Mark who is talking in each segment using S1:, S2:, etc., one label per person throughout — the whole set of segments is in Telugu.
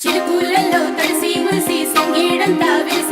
S1: చిలుకూలలో కలిసి మురిసి సంగీడంతా
S2: వెలిసి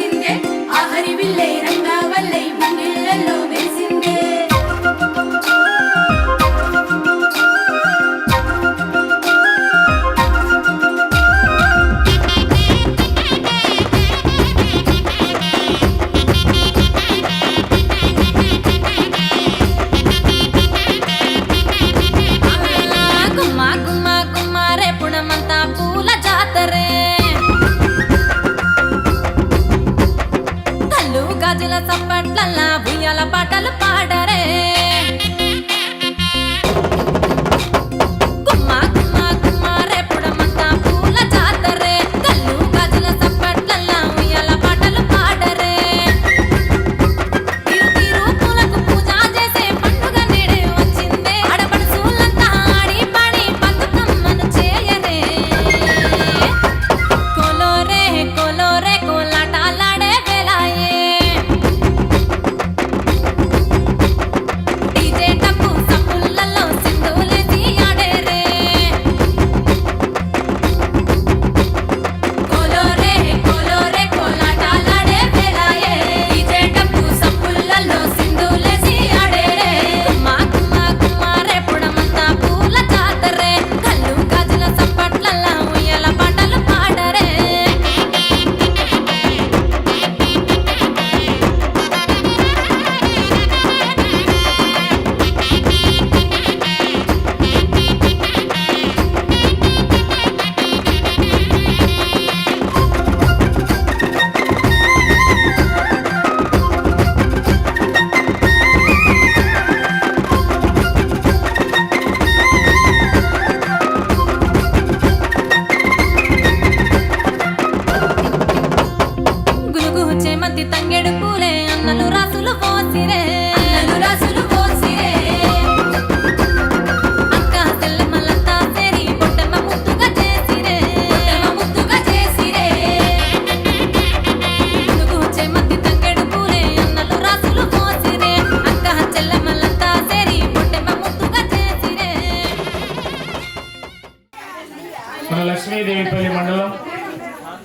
S3: మన లక్ష్మీదేవిపల్లి మండలం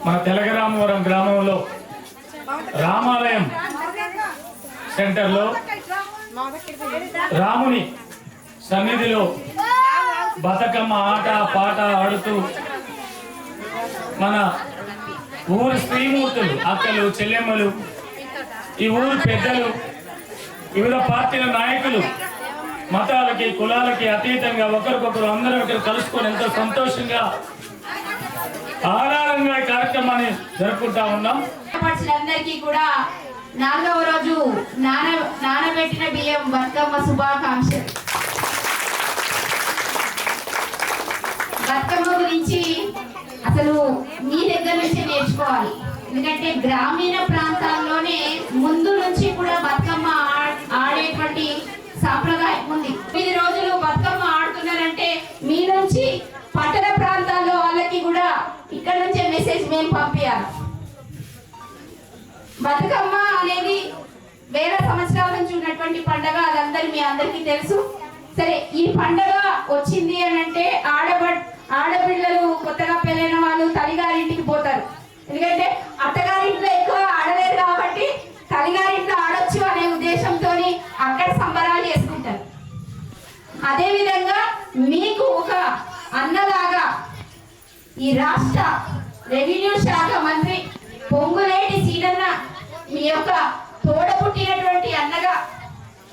S3: మన తెలగరామవరం గ్రామంలో రామాలయం సెంటర్లో రాముని సన్నిధిలో బతుకమ్మ ఆట పాట ఆడుతూ మన ఊరు స్త్రీమూర్తులు అక్కలు చెల్లెమ్మలు ఈ ఊరు పెద్దలు వివిధ పార్టీల నాయకులు మతాలకి కులాలకి అతీతంగా ఒకరికొకరు అందరూ ఒకరు కలుసుకొని ఎంతో సంతోషంగా ఆధారంగా ఈ కార్యక్రమాన్ని జరుపుకుంటా ఉన్నాం.
S4: అందరికీ కూడా నాలుగవ రోజు నాన నానబెట్టిన బియ్యం బతుకమ్మ శుభాకాంక్షలు. బతుకమ్మ గురించి అసలు మీ దగ్గర నుంచి నేర్చుకోవాలి. ఎందుకంటే గ్రామీణ ప్రాంతాల్లోనే ముందు నుంచి కూడా బతుకమ్మ మెసేజ్ మేము పంపించాలి బతుకమ్మ అనేది వేల సంవత్సరాల నుంచి ఉన్నటువంటి పండగ అదందరి మీ అందరికీ తెలుసు. సరే ఈ పండగ వచ్చింది అని అంటే ఆడబ ఆడపిల్లలు కొత్తగా పెళ్ళైన వాళ్ళు తల్లిగారింటికి పోతారు. ఎందుకంటే అత్తగారింట్లో ఎక్కువ ఆడలేరు కాబట్టి తల్లిగారింట్లో ఆడొచ్చు అనే ఉద్దేశంతో అక్కడ సంబరాలు చేసుకుంటారు. అదేవిధంగా మీకు ఒక అన్నలాగా ఈ రాష్ట్ర రెవెన్యూ శాఖ మంత్రి పొంగులేటి సీనన్న మీ యొక్క తోడ పుట్టినటువంటి అన్నగా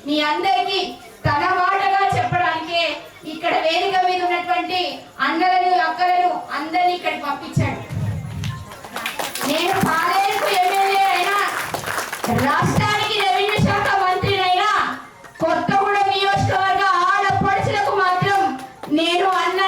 S4: మీ అందరికీ తన మాటగా చెప్పడానికే ఇక్కడ వేదిక మీద ఉన్నటువంటి అన్నలను అక్కలను అందరినీ ఇక్కడికి పంపించాడు. నేను పాలేరుకు ఎమ్మెల్యే అయినా రాష్ట్రానికి రెవెన్యూ శాఖ మంత్రినైనా కొత్తగూడెం నియోజకవర్గ ఆడపడుచులకు మాత్రం నేను అన్న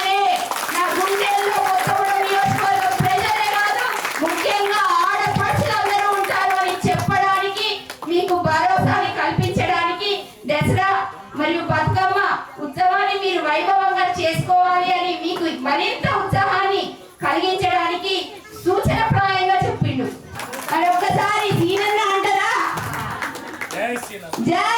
S4: 不。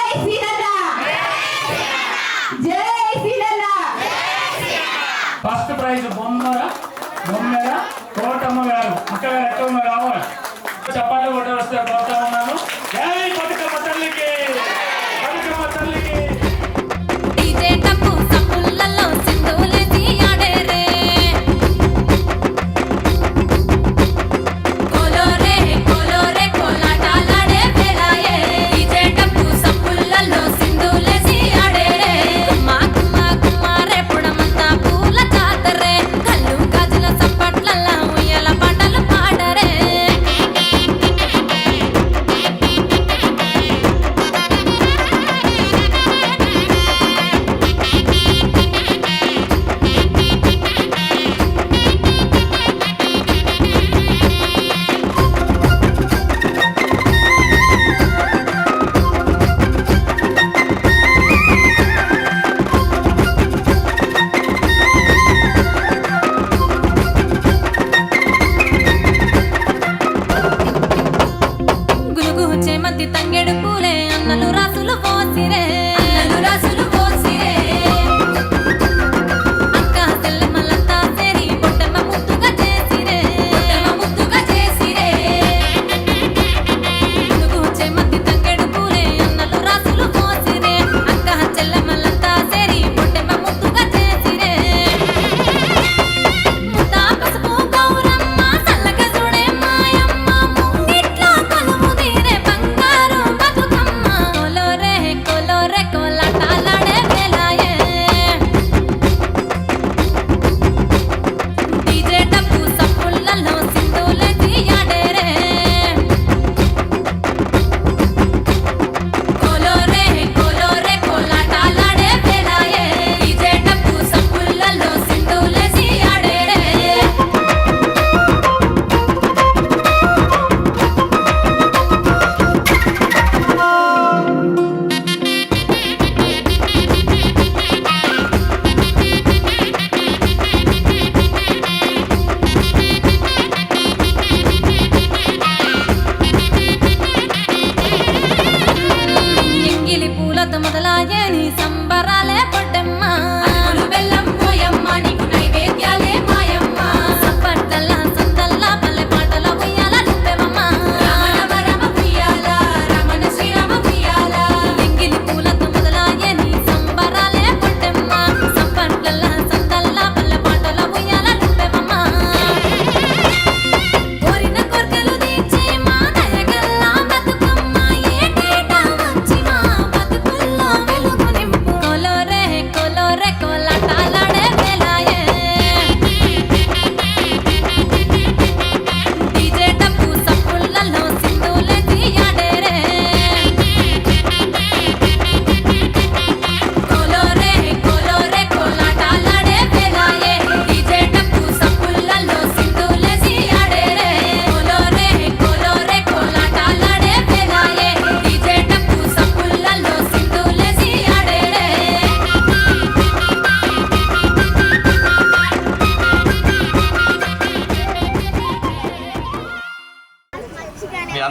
S4: sirene.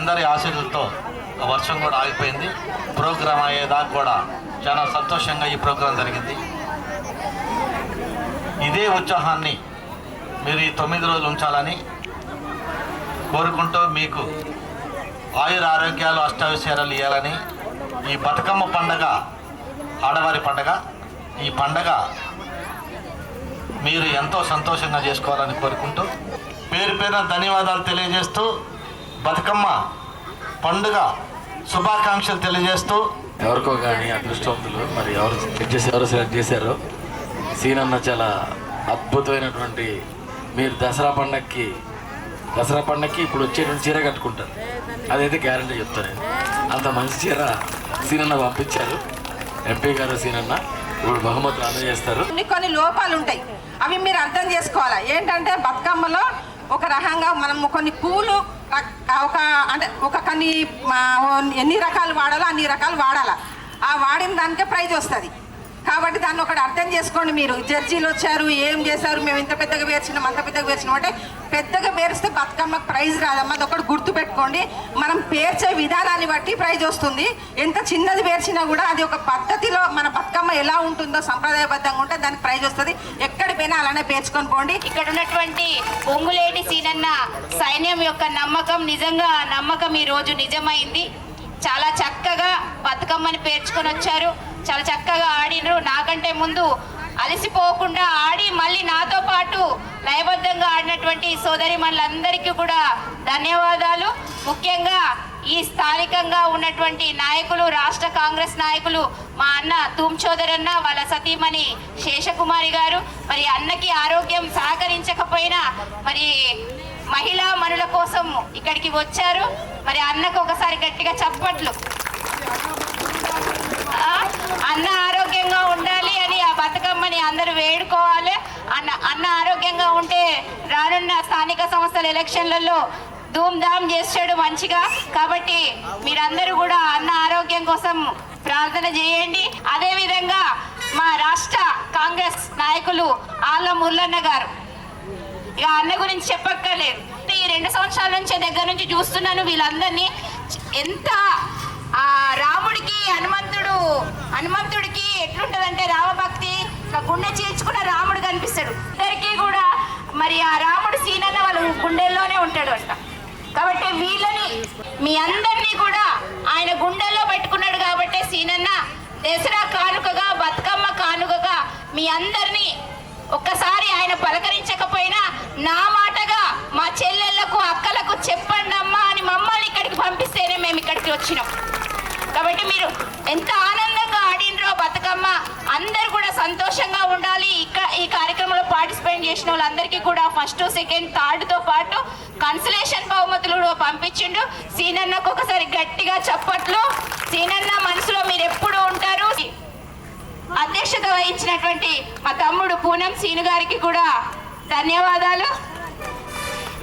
S5: అందరి ఆశీర్వలతో వర్షం కూడా ఆగిపోయింది. ప్రోగ్రాం అయ్యేదాకా కూడా చాలా సంతోషంగా ఈ ప్రోగ్రాం జరిగింది. ఇదే ఉత్సాహాన్ని మీరు ఈ తొమ్మిది రోజులు ఉంచాలని కోరుకుంటూ మీకు ఆయుర ఆరోగ్యాలు అష్టావిషయాలు ఇవ్వాలని ఈ బతుకమ్మ పండగ ఆడవారి పండగ ఈ పండగ మీరు ఎంతో సంతోషంగా చేసుకోవాలని కోరుకుంటూ పేరు పేరున ధన్యవాదాలు తెలియజేస్తూ బతుకమ్మ పండుగ శుభాకాంక్షలు తెలియజేస్తూ
S6: ఎవరికో కానీ అదృష్టవంతులు మరి ఎవరు సెలెక్ట్ చేసి ఎవరు సెలెక్ట్ చేశారో సీన్ అన్న చాలా అద్భుతమైనటువంటి మీరు దసరా పండగకి దసరా పండగకి ఇప్పుడు వచ్చేటువంటి చీర కట్టుకుంటారు. అదైతే గ్యారంటీ చెప్తాను నేను. అంత మంచి చీర సీనన్న పంపించారు. ఎంపీ గారు సీనన్న ఇప్పుడు బహుమతులు అందజేస్తారు.
S7: కొన్ని కొన్ని లోపాలు ఉంటాయి అవి మీరు అర్థం చేసుకోవాలి? ఏంటంటే బతుకమ్మలో ఒక రకంగా మనం కొన్ని పూలు ఒక అంటే ఒక కొన్ని ఎన్ని రకాలు వాడాలో అన్ని రకాలు వాడాలా. ఆ వాడిన దానికే ప్రైజ్ వస్తుంది. కాబట్టి దాన్ని ఒకటి అర్థం చేసుకోండి మీరు. జడ్జీలు వచ్చారు ఏం చేశారు మేము ఇంత పెద్దగా పేర్చినాం అంత పెద్దగా పేర్చినాం అంటే పెద్దగా పేరిస్తే బతుకమ్మకు ప్రైజ్ రాదమ్మా అది ఒకటి గుర్తు పెట్టుకోండి. మనం పేర్చే విధానాన్ని బట్టి ప్రైజ్ వస్తుంది. ఎంత చిన్నది పేర్చినా కూడా అది ఒక పద్ధతిలో మన బతుకమ్మ ఎలా ఉంటుందో సంప్రదాయబద్ధంగా ఉంటే దానికి ప్రైజ్ వస్తుంది. ఎక్కడ పైన అలానే పేర్చుకొని పోండి.
S4: ఇక్కడ ఉన్నటువంటి ఒంగులేటి సీనన్న సైన్యం యొక్క నమ్మకం నిజంగా నమ్మకం ఈ రోజు నిజమైంది. చాలా చక్కగా బతుకమ్మని పేర్చుకొని వచ్చారు. చాలా చక్కగా ఆడినరు. నాకంటే ముందు అలసిపోకుండా ఆడి మళ్ళీ నాతో పాటు లయబద్ధంగా ఆడినటువంటి సోదరి మనులందరికీ కూడా ధన్యవాదాలు. ముఖ్యంగా ఈ స్థానికంగా ఉన్నటువంటి నాయకులు రాష్ట్ర కాంగ్రెస్ నాయకులు మా అన్న తూమ్ చోదరన్న వాళ్ళ సతీమణి శేషకుమారి గారు. మరి అన్నకి ఆరోగ్యం సహకరించకపోయినా మరి మహిళా మనుల కోసం ఇక్కడికి వచ్చారు. మరి అన్నకు ఒకసారి గట్టిగా చప్పట్లు. అన్న ఆరోగ్యంగా ఉండాలి బతుకమ్మని అందరూ వేడుకోవాలి అన్న అన్న ఆరోగ్యంగా ఉంటే రానున్న స్థానిక సంస్థల ఎలక్షన్లలో ధూమ్ధామ్ చేసాడు మంచిగా. కాబట్టి మీరందరూ కూడా అన్న ఆరోగ్యం కోసం ప్రార్థన చేయండి. అదే విధంగా మా రాష్ట్ర కాంగ్రెస్ నాయకులు ఆళ్ళ ముల్లన్న గారు. ఇక అన్న గురించి చెప్పక్కర్లేదు. ఈ రెండు సంవత్సరాల నుంచి దగ్గర నుంచి చూస్తున్నాను వీళ్ళందరినీ. ఎంత ఆ రాముడికి హనుమంతుడు హనుమంతుడికి ఎట్లుంటదంటే రామభక్తి ఒక గుండె చీల్చుకున్న రాముడు కనిపిస్తాడు. ఇద్దరికి కూడా మరి ఆ రాముడు సీనన్న వాళ్ళ గుండెల్లోనే ఉంటాడు అంట. కాబట్టి వీళ్ళని మీ అందరినీ కూడా ఆయన గుండెల్లో పెట్టుకున్నాడు కాబట్టి సీనన్న దసరా కానుకగా బతుకమ్మ కానుకగా మీ అందరినీ ఒక్కసారి ఆయన పలకరించకపోయినా నా మాటగా మా చెల్లెళ్ళకు అక్కలకు చెప్పండి అమ్మా అని మమ్మల్ని ఇక్కడికి పంపిస్తేనే మేము ఇక్కడికి వచ్చినాం. కాబట్టి మీరు ఎంత ఆనంద ఆడినరో బతుకమ్మ అందరు కూడా సంతోషంగా ఉండాలి. ఇక్కడ ఈ కార్యక్రమంలో పార్టిసిపేట్ చేసిన వాళ్ళందరికీ కూడా ఫస్ట్ సెకండ్ థర్డ్తో పాటు కన్సలేషన్ బహుమతులు పంపించిండు. సీనన్నకు ఒకసారి గట్టిగా చప్పట్లు. సీనన్న మనసులో మీరు ఎప్పుడు ఉంటారు? అధ్యక్షత వహించినటువంటి మా తమ్ముడు పూనం సీను గారికి కూడా ధన్యవాదాలు.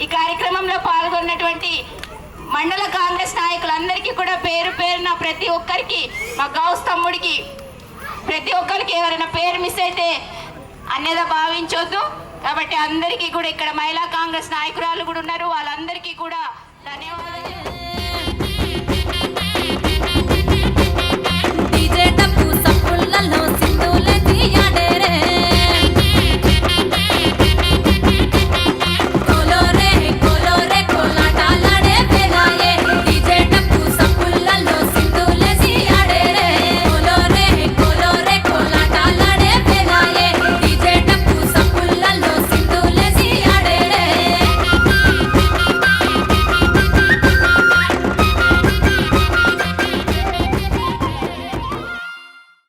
S4: ఈ కార్యక్రమంలో పాల్గొన్నటువంటి మండల కాంగ్రెస్ నాయకులందరికీ కూడా పేరు పేరున ప్రతి ఒక్కరికి మా గౌస్ తమ్ముడికి ప్రతి ఒక్కరికి ఎవరైనా పేరు మిస్ అయితే అన్నదా భావించొద్దు. కాబట్టి అందరికీ కూడా ఇక్కడ మహిళా కాంగ్రెస్ నాయకురాలు కూడా ఉన్నారు. వాళ్ళందరికీ కూడా ధన్యవాదాలు.